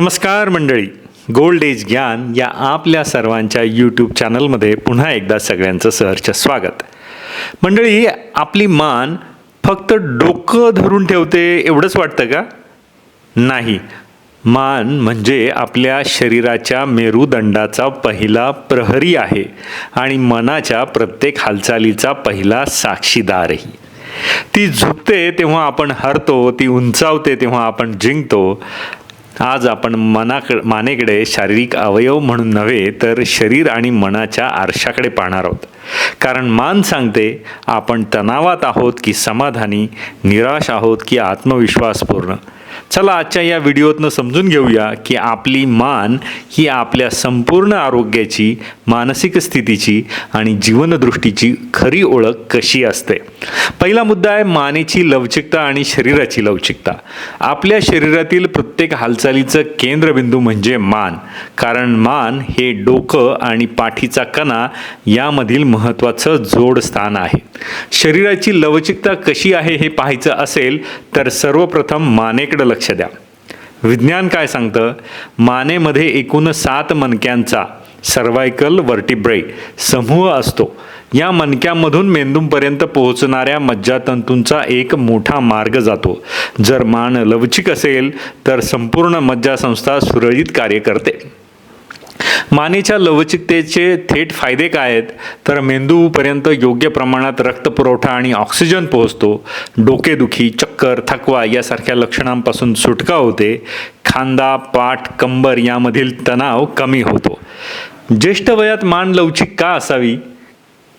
नमस्कार मंडळी. Gold age ज्ञान या आपल्या सर्वांच्या यूट्यूब चॅनलमध्ये पुन्हा एकदा सगळ्यांचं सहर्ष स्वागत. मंडळी आपली मान फक्त डोकं धरून ठेवते एवढंच वाटतं का? नाही. मान म्हणजे आपल्या शरीराच्या मेरुदंडाचा पहिला प्रहरी आहे आणि मनाच्या प्रत्येक हालचालीचा पहिला साक्षीदारही. ती झुकते तेव्हा आपण हरतो ती उंचावते तेव्हा आपण जिंकतो आज आपण मनाक मानेकडे शारीरिक अवयव म्हणून नव्हे तर शरीर आणि मनाच्या आरशाकडे पाहणार आहोत. कारण मान सांगते आपण तणावात आहोत की समाधानी निराश आहोत की आत्मविश्वासपूर्ण. चला आजच्या या व्हिडिओतनं समजून घेऊया की आपली मान ही आपल्या संपूर्ण आरोग्याची मानसिक स्थितीची आणि जीवनदृष्टीची खरी ओळख कशी असते? पहिला मुद्दा आहे मानेची लवचिकता आणि शरीराची लवचिकता. आपल्या शरीरातील प्रत्येक हालचालीचं केंद्रबिंदू म्हणजे मान. कारण मान हे डोकं आणि पाठीचा कणा यामधील महत्त्वाचं जोडस्थान आहे. शरीराची लवचिकता कशी आहे हे पाहायचं असेल तर सर्वप्रथम मानेकडे लक्ष द्या. विज्ञान काय सांगतं? मानेमध्ये एकूण सात मणक्यांचा सर्वायकल वर्टिब्रे समूह असतो. या मणक्यामधून मेंदूपर्यंत पोहोचणाऱ्या मज्जातंतूंचा एक मोठा मार्ग जातो. जर मान लवचिक असेल तर संपूर्ण मज्जासंस्था सुरळीत कार्य करते. मानेच्या लवचिकतेचे थेट फायदे काय आहेत? तर मेंदूपर्यंत योग्य प्रमाणात रक्तपुरवठा आणि ऑक्सिजन पोहोचतो. डोकेदुखी चक्कर थकवा यासारख्या लक्षणांपासून सुटका होते. खांदा पाठ कंबर यामधील तणाव कमी होतो. ज्येष्ठ वयात मान लवचिक का असावी?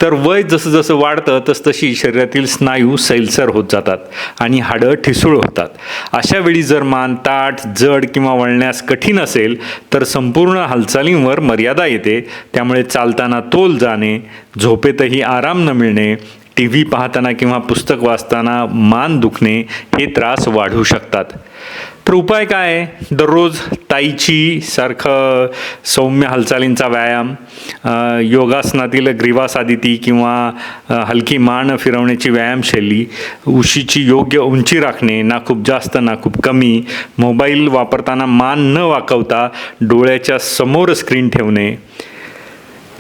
तर वय जसं जसं वाढतं तसतशी शरीरातील स्नायू सैलसर होत जातात आणि हाडं ठिसूळ होतात. अशा वेळी जर मान ताठ जड किंवा वळण्यास कठीण असेल तर संपूर्ण हालचालींवर मर्यादा येते. त्यामुळे चालताना तोल जाणे झोपेतही आराम न मिळणे टी व्ही पाहताना किंवा पुस्तक वाचताना मान दुखणे हे त्रास वाढू शकतात. तर उपाय काय? आहे दररोज ताईची सारखं सौम्य हालचालींचा व्यायाम योगासनातील ग्रीवासादिती किंवा हलकी मान फिरवण्याची व्यायामशैली उशीची योग्य उंची राखणे ना खूप जास्त ना खूप कमी मोबाईल वापरताना मान न वाकवता डोळ्याच्या समोर स्क्रीन ठेवणे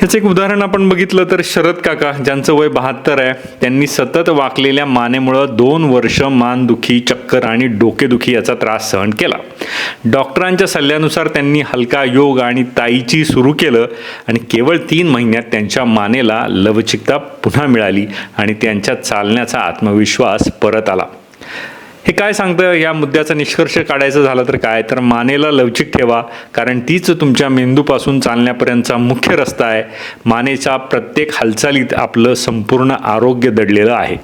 ह्याचं एक उदाहरण आपण बघितलं तर शरद काका ज्यांचं वय बहात्तर आहे त्यांनी सतत वाकलेल्या मानेमुळं दोन वर्ष मानदुखी चक्कर आणि डोकेदुखी याचा त्रास सहन केला. डॉक्टरांच्या सल्ल्यानुसार त्यांनी हलका योग आणि ताईची सुरू केलं आणि केवळ तीन महिन्यात त्यांच्या मानेला लवचिकता पुन्हा मिळाली आणि त्यांच्या चालण्याचा आत्मविश्वास परत आला. हे काय सांगतं? या मुद्द्याचा निष्कर्ष काढायचं झालं तर काय? तर मानेला लवचिक ठेवा कारण तीच तुमच्या मेंदूपासून चालण्यापर्यंतचा मुख्य रस्ता आहे. मानेच्या प्रत्येक हालचालीत आपलं संपूर्ण आरोग्य दडलेलं आहे.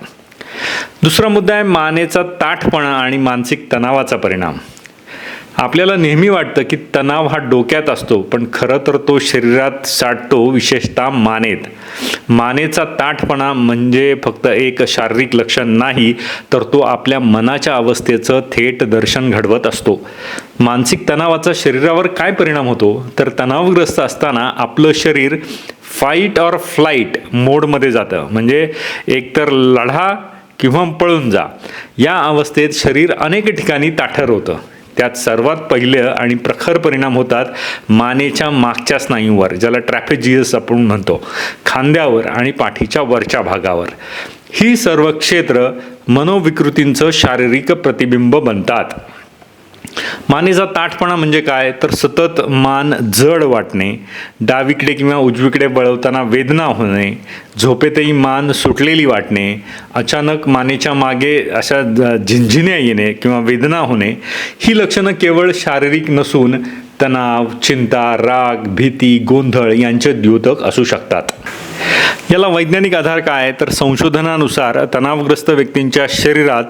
दुसरा मुद्दा आहे मानेचा ताठपणा आणि मानसिक तणावाचा परिणाम. आपल्याला नेहमी वाटतं की तणाव हा डोक्यात असतो पण खरं तर तो शरीरात साठतो विशेषतः मानेत. मानेचा ताठपणा म्हणजे फक्त एक शारीरिक लक्षण नाही तर तो आपल्या मनाच्या अवस्थेचं थेट दर्शन घडवत असतो. मानसिक तणावाचा शरीरावर काय परिणाम होतो? तर तणावग्रस्त असताना आपलं शरीर फाईट ऑर फ्लाईट मोडमध्ये जातं. म्हणजे एकतर लढा किंवा पळून जा. या अवस्थेत शरीर अनेक ठिकाणी ताठर होतं. त्यात सर्वात पहिलं आणि प्रखर परिणाम होतात मानेच्या मागच्या स्नायूवर ज्याला ट्रॅफेजियस आपण म्हणतो. खांद्यावर आणि पाठीच्या वरच्या भागावर. ही सर्व क्षेत्र मनोविकृतींचं शारीरिक प्रतिबिंब बनतात. मानेचा ताठपणा म्हणजे काय? तर सतत मान जड वाटणे डावीकडे किंवा उजवीकडे बळवताना वेदना होणे झोपेतही मान सुटलेली वाटणे अचानक मानेच्या मागे अशा झिंझिण्या झिंझिन्या येणे किंवा वेदना होणे ही लक्षणं केवळ शारीरिक नसून तणाव चिंता राग भीती गोंधळ यांचे द्योतक असू शकतात. याला वैज्ञानिक आधार काय? आहे तर संशोधनानुसार तणावग्रस्त व्यक्तींच्या शरीरात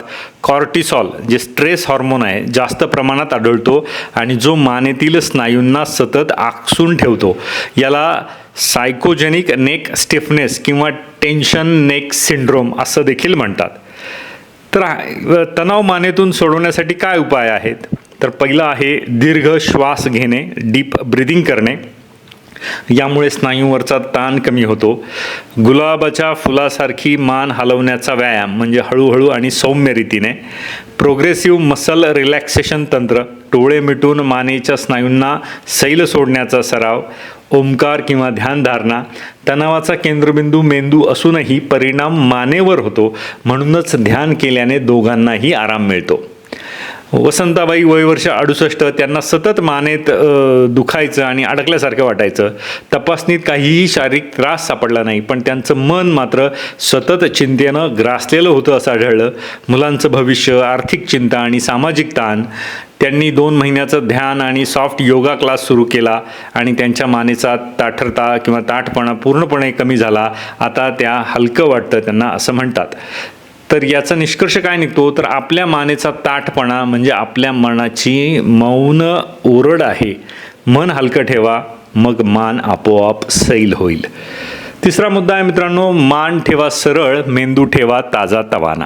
कॉर्टिसॉल जे स्ट्रेस हॉर्मोन आहे जास्त प्रमाणात आढळतो आणि जो मानेतील स्नायूंना सतत आकसून ठेवतो. याला सायकोजेनिक नेक स्टिफनेस किंवा टेन्शन नेक सिंड्रोम असं देखील म्हणतात. तर तणाव मानेतून सोडवण्यासाठी काय उपाय आहेत? तर पहिलं आहे दीर्घ श्वास घेणे डीप ब्रिदिंग करणे. यामुळे स्नायूवरचा ताण कमी होतो. गुलाबाच्या फुलासारखी मान हलवण्याचा व्यायाम म्हणजे हळूहळू आणि सौम्य रीतीने प्रोग्रेसिव्ह मसल रिलॅक्सेशन तंत्र डोळे मिटून मानेच्या स्नायूंना सैल सोडण्याचा सराव ओंकार किंवा ध्यानधारणा तणावाचा केंद्रबिंदू मेंदू असूनही परिणाम मानेवर होतो म्हणूनच ध्यान केल्याने दोघांनाही आराम मिळतो. वसंताबाई वय वर्ष अडुसष्ट त्यांना सतत मानेत दुखायचं आणि अडकल्यासारखं वाटायचं. तपासणीत काहीही शारीरिक त्रास सापडला नाही पण त्यांचं मन मात्र सतत चिंतेनं ग्रासलेलं होतं असं आढळलं. मुलांचं भविष्य आर्थिक चिंता आणि सामाजिक ताण त्यांनी दोन महिन्याचं ध्यान आणि सॉफ्ट योगा क्लास सुरू केला आणि त्यांच्या मानेचा ताठरता किंवा ताठपणा पूर्णपणे कमी झाला. आता त्या हलकं वाटतं त्यांना असं म्हणतात. तर याचा निष्कर्ष काय निघतो? तर आपल्या मानेचा ताठपणा म्हणजे आपल्या मनाची मौन ओरड आहे. मन हलकं ठेवा मग मान आपोआप सैल होईल. तिसरा मुद्दा आहे मित्रांनो मान ठेवा सरळ मेंदू ठेवा ताजा तवाना.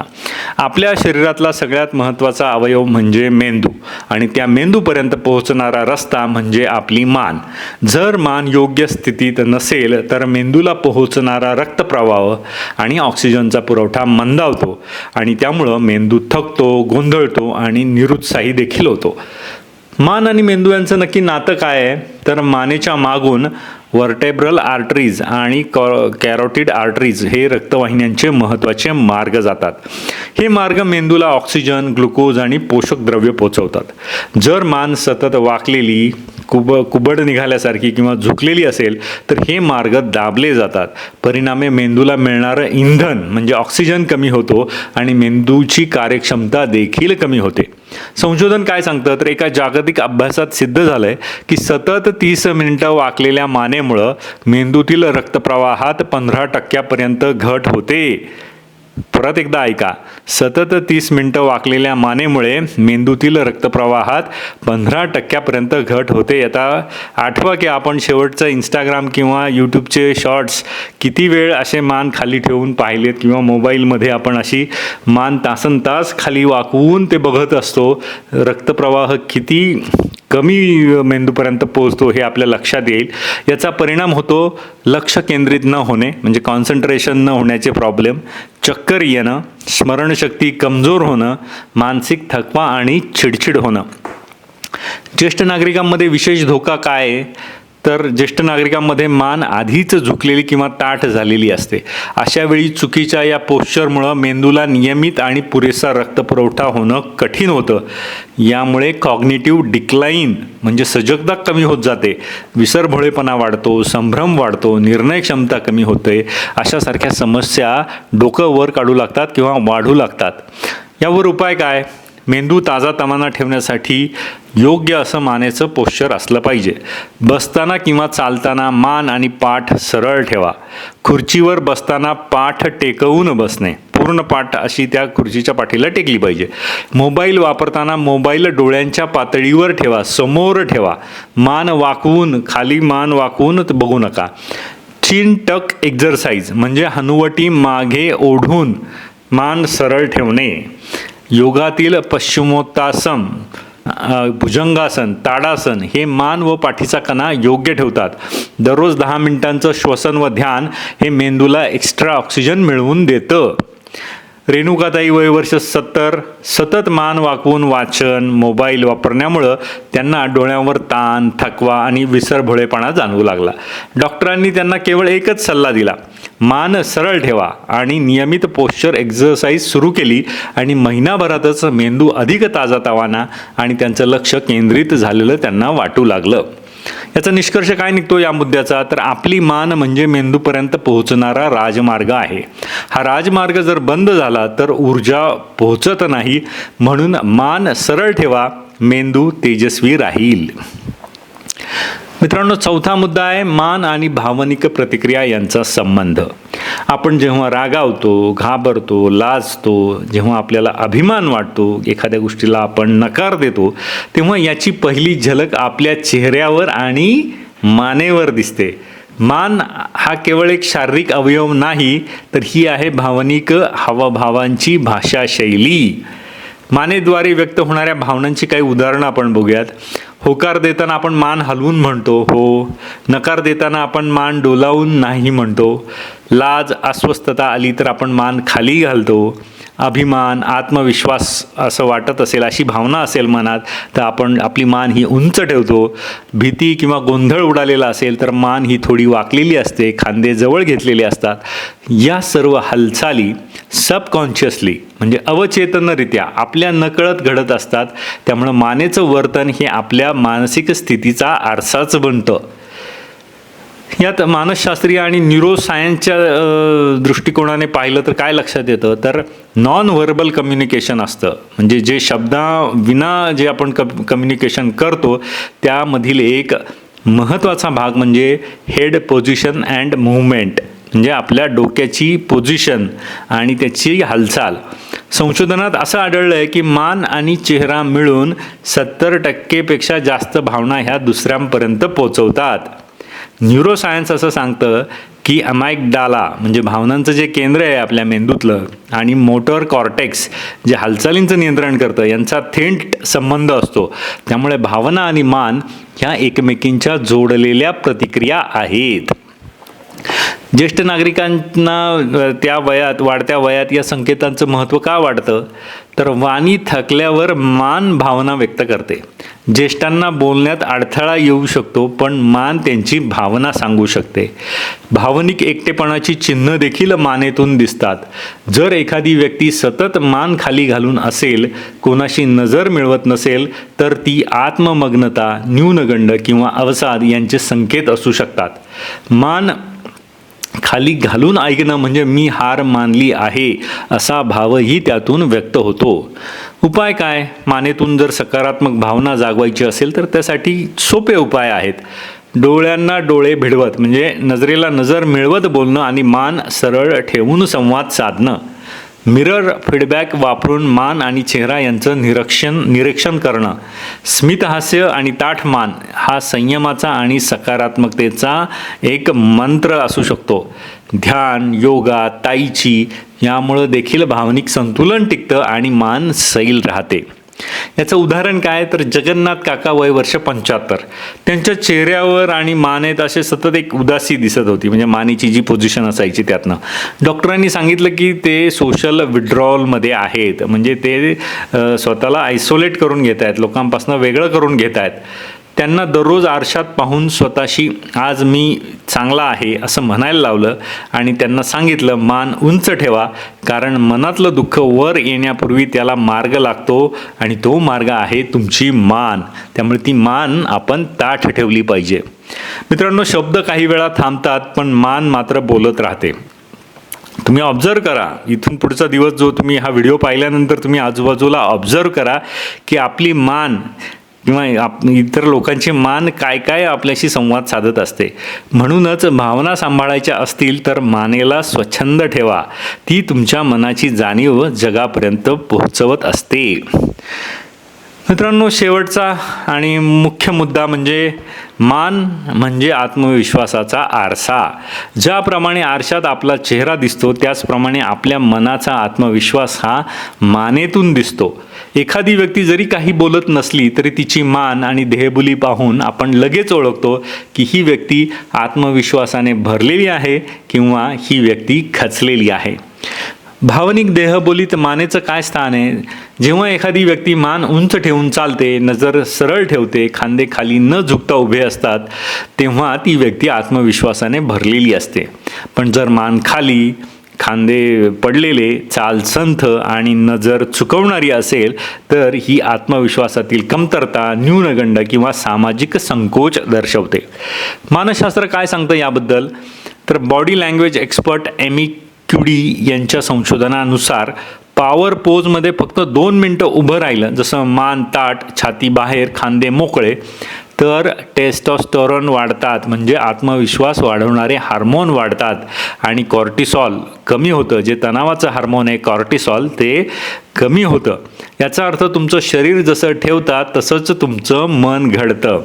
आपल्या शरीरातला सगळ्यात महत्त्वाचा अवयव म्हणजे मेंदू आणि त्या मेंदूपर्यंत पोहोचणारा रस्ता म्हणजे आपली मान. जर मान योग्य स्थितीत नसेल तर मेंदूला पोहोचणारा रक्तप्रवाह आणि ऑक्सिजनचा पुरवठा मंदावतो आणि त्यामुळं मेंदू थकतो गोंधळतो आणि निरुत्साही देखील होतो. मान आणि मेंदू यांचं नक्की नातं काय आहे? तर मानेच्या मागून वर्टेब्रल आर्टरीज आणि कॅरोटिड आर्टरीज हे रक्तवाहिन्यांचे महत्त्वाचे मार्ग जातात. हे मार्ग मेंदूला ऑक्सिजन ग्लुकोज आणि पोषक द्रव्य पोचवतात. जर मान सतत वाकलेली कुब कुबड निघाल्यासारखी किंवा झुकलेली असेल तर हे मार्ग दाबले जातात. परिणामे मेंदूला मिळणारं इंधन म्हणजे ऑक्सिजन कमी होतो आणि मेंदूची कार्यक्षमता देखील कमी होते. संशोधन काय सांगतं? तर एका जागतिक अभ्यासात सिद्ध झालंय की सतत तीस मिनिटं वाकलेल्या मानेमुळं मेंदूतील रक्तप्रवाहात पंधरा टक्क्यापर्यंत घट होते. परत एकदा ऐका. सतत तीस मिनटं वाकलेल्या मानेमुळे मेंदूतील रक्तप्रवाहात पंधरा टक्क्यापर्यंत घट होते. आता आठवा की आपण शेवटचं इंस्टाग्राम किंवा यूट्यूबचे शॉर्ट्स किती वेळ असे मान खाली ठेवून पाहिलेत किंवा मोबाईलमध्ये आपण अशी मान तासन तास खाली वाकवून ते बघत असतो. रक्तप्रवाह किती कमी मेंदूपर्यंत पोहोचतो हे आपल्या लक्षात येईल. याचा परिणाम होतो लक्ष केंद्रित न होणे म्हणजे कॉन्सन्ट्रेशन न होण्याचे प्रॉब्लेम चक्कर येणं स्मरणशक्ती कमजोर होणं मानसिक थकवा आणि चिडचिड होणं. ज्येष्ठ नागरिकांमध्ये विशेष धोका काय आहे? तर ज्येष्ठ नागरिकांमध्ये मान आधीच झुकलेली किंवा ताठ झालेली असते. अशा वेळी चुकीच्या या पोश्चरमुळं मेंदूला नियमित आणि पुरेसा रक्तपुरवठा होणं कठीण होतं. यामुळे कॉग्निटिव्ह डिक्लाईन म्हणजे सजगता कमी होत जाते. विसरभोळेपणा वाढतो संभ्रम वाढतो निर्णय क्षमता कमी होते. अशासारख्या समस्या डोकं वर काढू लागतात किंवा वाढू लागतात. यावर उपाय काय? मेंदू ताजा तमाना ठेवण्यासाठी योग्य असं मानेचं पोश्चर असलं पाहिजे. बसताना किंवा चालताना मान आणि पाठ सरळ ठेवा. खुर्चीवर बसताना पाठ टेकवून बसणे. पूर्ण पाठ अशी त्या खुर्चीच्या पाठीला टेकली पाहिजे. मोबाईल वापरताना मोबाईल डोळ्यांच्या पातळीवर ठेवा. समोर ठेवा. मान वाकवून खाली मान वाकवून बघू नका. चीन टक एक्झरसाइज म्हणजे हनुवटी मागे ओढून मान सरळ ठेवणे. योगातील पश्चिमोत्तासन भुजंगासन ताडासन हे मान व पाठीचा कणा योग्य ठेवतात. दररोज दहा मिनिटांचं श्वसन व ध्यान हे मेंदूला एक्स्ट्रा ऑक्सिजन मिळवून देतं. रेणुकाताई वय वर्ष सत्तर सतत मान वाकवून वाचन मोबाईल वापरण्यामुळं त्यांना डोळ्यांवर ताण थकवा आणि विसरभोळेपणा जाणवू लागला. डॉक्टरांनी त्यांना केवळ एकच सल्ला दिला मान सरळ ठेवा आणि नियमित पोश्चर एक्झरसाइज सुरू केली आणि महिनाभरातच मेंदू अधिक ताजातवाना आणि त्यांचं लक्ष केंद्रित झालेलं त्यांना वाटू लागलं. याचा निष्कर्ष काय निघतो या मुद्द्याचा? तर आपली मान म्हणजे मेंदूपर्यंत पोहोचणारा राजमार्ग आहे. हा राजमार्ग जर बंद झाला तर ऊर्जा पोहोचत नाही. म्हणून मान सरळ ठेवा मेंदू तेजस्वी राहील. मित्रांनो चौथा मुद्दा आहे मान आणि भावनिक प्रतिक्रिया यांचा संबंध. आपण जेव्हा रागावतो घाबरतो लाजतो जेव्हा आपल्याला अभिमान वाटतो एखाद्या गोष्टीला आपण नकार देतो तेव्हा याची पहिली झलक आपल्या चेहऱ्यावर आणि मानेवर दिसते. मान हा केवळ एक शारीरिक अवयव नाही तर ही आहे भावनिक हावभावांची भाषाशैली. मानेद्वारे व्यक्त होणाऱ्या भावनांची काही उदाहरणं आपण बघूयात. होकार देताना आपण मान हलवून म्हणतो हो. नकार देताना आपण मान डोलावून नाही म्हणतो. लाज अस्वस्थता आली तर आपण मान खाली घालतो. अभिमान आत्मविश्वास असं वाटत असेल अशी भावना असेल मनात तर आपण आपली मान ही उंच ठेवतो. भीती किंवा गोंधळ उडालेला असेल तर मान ही थोडी वाकलेली असते खांदे जवळ घेतलेले असतात. या सर्व हालचाली सबकॉन्शियसली म्हणजे अवचेतनरित्या आपल्या नकळत घडत असतात. त्यामुळं मानेचं वर्तन हे आपल्या मानसिक स्थितीचा आरसाच बनतं. यात मानसशास्त्रीय आणि न्यूरो सायन्सच्या दृष्टिकोनाने पाहिलं तर काय लक्षात येतं? तर नॉन व्हर्बल कम्युनिकेशन असतं. म्हणजे जे शब्दाविना जे आपण कम कम्युनिकेशन करतो त्यामधील एक महत्त्वाचा भाग म्हणजे हेड पोझिशन अँड मुवमेंट म्हणजे आपल्या डोक्याची पोझिशन आणि त्याची हालचाल. संशोधनात असं आढळलं आहे की मान आणि चेहरा मिळून सत्तर टक्केपेक्षा जास्त भावना ह्या दुसऱ्यांपर्यंत पोचवतात. न्यूरोसायन्स असं सांगतं की अमायकडाला म्हणजे भावनांचं जे केंद्र आहे आपल्या मेंदूतलं आणि मोटर कॉर्टेक्स जे हालचालींचं नियंत्रण करतं यांचा थेट संबंध असतो. त्यामुळे भावना आणि मान ह्या एकमेकींच्या जोडलेल्या प्रतिक्रिया आहेत. ज्येष्ठ नागरिकांना त्या वयात वाढत्या वयात या संकेतांचं महत्त्व का वाढतं? तर वाणी थकल्यावर मान भावना व्यक्त करते. ज्येष्ठांना बोलण्यात अडथळा येऊ शकतो पण मान त्यांची भावना सांगू शकते. भावनिक एकटेपणाची चिन्ह देखील मानेतून दिसतात. जर एखादी व्यक्ती सतत मान खाली घालून असेल कोणाशी नजर मिळवत नसेल तर ती आत्ममग्नता न्यूनगंड किंवा अवसाद यांचे संकेत असू शकतात. मान खाली घालून ऐकणं म्हणजे मी हार मानली आहे असा भावही त्यातून व्यक्त होतो. उपाय काय? मानेतून जर सकारात्मक भावना जागवायची असेल तर त्यासाठी सोपे उपाय आहेत. डोळ्यांना डोळे भिडवत म्हणजे नजरेला नजर मिळवत बोलणं आणि मान सरळ ठेवून संवाद साधणं. मिरर फीडबॅक वापरून मान आणि चेहरा यांचं निरीक्षण निरीक्षण करणं. स्मितहास्य आणि ताठ मान हा संयमाचा आणि सकारात्मकतेचा एक मंत्र असू शकतो. ध्यान योगा ताईची यामुळं देखील भावनिक संतुलन टिकतं आणि मान सैल राहते. याचं उदाहरण काय तर जगन्नाथ काका वय वर्ष पंच्याहत्तर. त्यांच्या चेहऱ्यावर आणि मानेत असे सतत एक उदासी दिसत होती. म्हणजे मानेची जी पोझिशन असायची त्यातनं. डॉक्टरांनी सांगितलं की ते सोशल विड्रॉलमध्ये आहेत. म्हणजे ते स्वतःला आयसोलेट करून घेत आहेत लोकांपासून वेगळं करून घेत आहेत त्यांना दररोज आरशात पाहून स्वतःशी आज मी चांगला आहे असं म्हणायला लावलं आणि त्यांना सांगितलं मान उंच ठेवा कारण मनातलं दुःख वर येण्यापूर्वी त्याला मार्ग लागतो आणि तो मार्ग आहे तुमची मान. त्यामुळे ती मान आपण ताठ ठेवली पाहिजे. मित्रांनो शब्द काही वेळा थांबतात पण मान मात्र बोलत राहते. तुम्ही ऑब्झर्व करा. इथून पुढचा दिवस जो तुम्ही हा व्हिडिओ पाहिल्यानंतर तुम्ही आजूबाजूला ऑब्झर्व करा की आपली मान किंवा आप इतर लोकांची मान काय काय आपल्याशी संवाद साधत असते. म्हणूनच भावना सांभाळायच्या असतील तर मानेला स्वच्छंद ठेवा. ती तुमच्या मनाची जाणीव जगापर्यंत पोहोचवत असते. मित्रांनो शेवटचा आणि मुख्य मुद्दा म्हणजे मान म्हणजे आत्मविश्वासाचा आरसा. ज्याप्रमाणे आरशात आपला चेहरा दिसतो त्याचप्रमाणे आपल्या मनाचा आत्मविश्वास हा मानेतून दिसतो. एखादी व्यक्ती जरी काही बोलत नसली तरी तिची मान आणि देहबोली पाहून आपण लगेच ओळखतो की ही व्यक्ती आत्मविश्वासाने भरलेली आहे किंवा ही व्यक्ती खचलेली आहे. भावनिक देहबोलीत मानेचं काय स्थान आहे? जेव्हा एखादी व्यक्ती मान उंच ठेवून चालते नजर सरळ ठेवते खांदे खाली न झुकता उभे असतात तेव्हा ती व्यक्ती आत्मविश्वासाने भरलेली असते. पण जर मान खाली खांदे पडलेले चालसंथ आणि नजर चुकवणारी असेल तर ही आत्मविश्वासातील कमतरता न्यूनगंड किंवा सामाजिक संकोच दर्शवते. मानसशास्त्र काय सांगतं याबद्दल? तर body language expert Amy Cuddy यांच्या संशोधनानुसार पॉवर पोजमध्ये फक्त दोन मिनटं उभं राहिलं जसं मान ताट छाती बाहेर खांदे मोकळे. तर टेस्टॉस्टोरॉन वाढतात म्हणजे आत्मविश्वास वाढवणारे हार्मोन वाढतात. आणि कॉर्टिसॉल कमी होतं जे तणावाचं हार्मोन आहे कॉर्टिसॉल ते कमी होतं. याचा अर्थ तुमचं शरीर जसं ठेवतात तसंच तुमचं मन घडतं.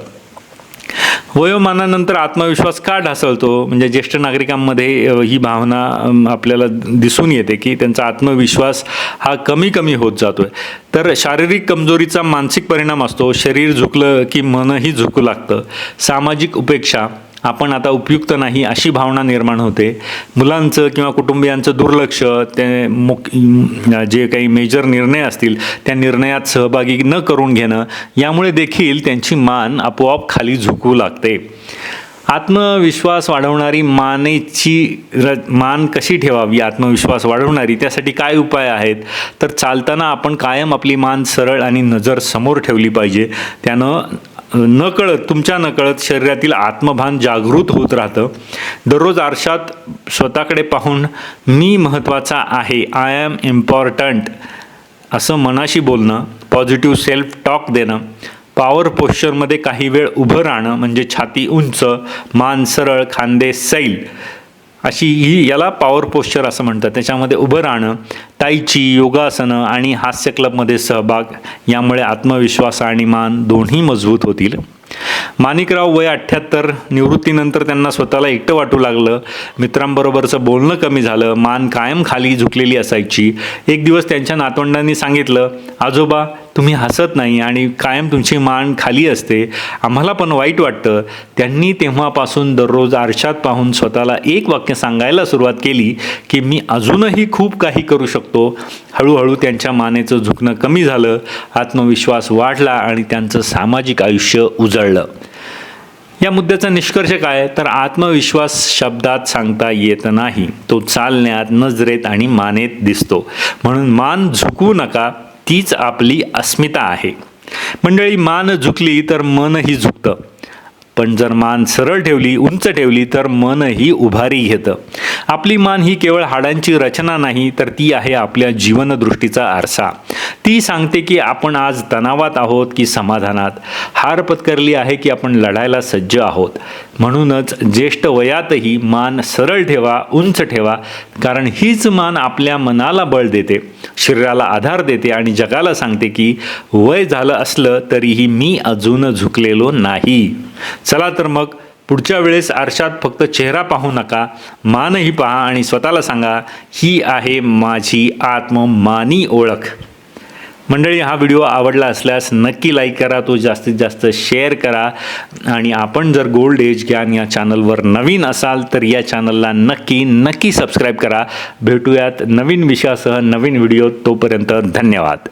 वयोमानानंतर आत्मविश्वास का ढासळतो? म्हणजे ज्येष्ठ नागरिकांमध्ये ही भावना आपल्याला दिसून येते की त्यांचा आत्मविश्वास हा कमी कमी होत जातोय. तर शारीरिक कमजोरीचा मानसिक परिणाम असतो. शरीर झुकलं की मनही झुकू लागतं. सामाजिक उपेक्षा आपण आता उपयुक्त नाही अशी भावना निर्माण होते. मुलांचं किंवा कुटुंबियांचं दुर्लक्ष ते मुक जे काही मेजर निर्णय असतील त्या निर्णयात सहभागी न करून घेणं यामुळे देखील त्यांची मान आपोआप खाली झुकू लागते. आत्मविश्वास वाढवणारी मानेची र मान कशी ठेवावी? आत्मविश्वास वाढवणारी त्यासाठी काय उपाय आहेत? तर चालताना आपण कायम आपली मान सरळ आणि नजर समोर ठेवली पाहिजे. त्यानं नकळत तुमच्या नकळत शरीरातील आत्मभान जागृत होत राहतं. दररोज आरशात स्वतःकडे पाहून मी महत्त्वाचा आहे आय एम इम्पॉर्टंट असं मनाशी बोलणं पॉझिटिव्ह सेल्फ टॉक देणं पॉवर पोश्चरमध्ये काही वेळ उभं राहणं म्हणजे छाती उंच मान सरळ खांदे सैल अशी ही याला पॉवर पोश्चर असं म्हणतात. त्याच्यामध्ये उभं राहणं ताईची योगासनं आणि हास्य क्लबमध्ये सहभाग यामुळे आत्मविश्वास आणि मान दोन्ही मजबूत होतील. माणिकराव वय अठ्ठ्याहत्तर निवृत्तीनंतर त्यांना स्वतःला एकटं वाटू लागलं. मित्रांबरोबरचं बोलणं कमी झालं. मान कायम खाली झुकलेली असायची. एक दिवस त्यांच्या नातवंडांनी सांगितलं आजोबा तुम्ही हसत नाही आणि कायम तुमची मान खाली असते आम्हाला पण वाईट वाटतं. त्यांनी तेव्हापासून दररोज आरशात पाहून स्वतःला एक वाक्य सांगायला सुरुवात केली की मी अजूनही खूप काही करू शकतो. हळूहळू त्यांच्या मानेचं झुकणं कमी झालं आत्मविश्वास वाढला आणि त्यांचं सामाजिक आयुष्य उजळलं. या मुद्द्याचा निष्कर्ष काय? तर आत्मविश्वास शब्दात सांगता येत नाही. तो चालण्यात नजरेत आणि मानेत दिसतो. म्हणून मान झुकवू नका. तीच आपली अस्मिता आहे. मंडळी मान झुकली तर मनही झुकतं. पण जर मान सरळ ठेवली उंच ठेवली तर मनही उभारी घेतं. आपली मान ही केवळ हाडांची रचना नाही तर ती आहे आपल्या जीवनदृष्टीचा आरसा. ती सांगते की आपण आज तणावात आहोत की समाधानात. हार पत्करली आहे की आपण लढायला सज्ज आहोत. म्हणूनच ज्येष्ठ वयातही मान सरळ ठेवा उंच ठेवा कारण हीच मान आपल्या मनाला बळ देते. शरीराला आधार देते आणि जगाला सांगते की वय झालं असलं तरीही मी अजून झुकलेलो नाही. चला तर मग पुढच्या वेळेस आरशात फक्त चेहरा पाहू नका मानही पहा आणि स्वतःला सांगा ही आहे माझी आत्ममानी ओळख. मंडळी हा व्हिडिओ आवडला असल्यास नक्की लाईक करा तो जास्तीत जास्त शेअर करा. आणि आपण जर गोल्ड एज ज्ञान या चॅनलवर नवीन असाल तर या चॅनलला नक्की नक्की सबस्क्राईब करा. भेटूयात नवीन विषयासह नवीन व्हिडिओ. तोपर्यंत धन्यवाद.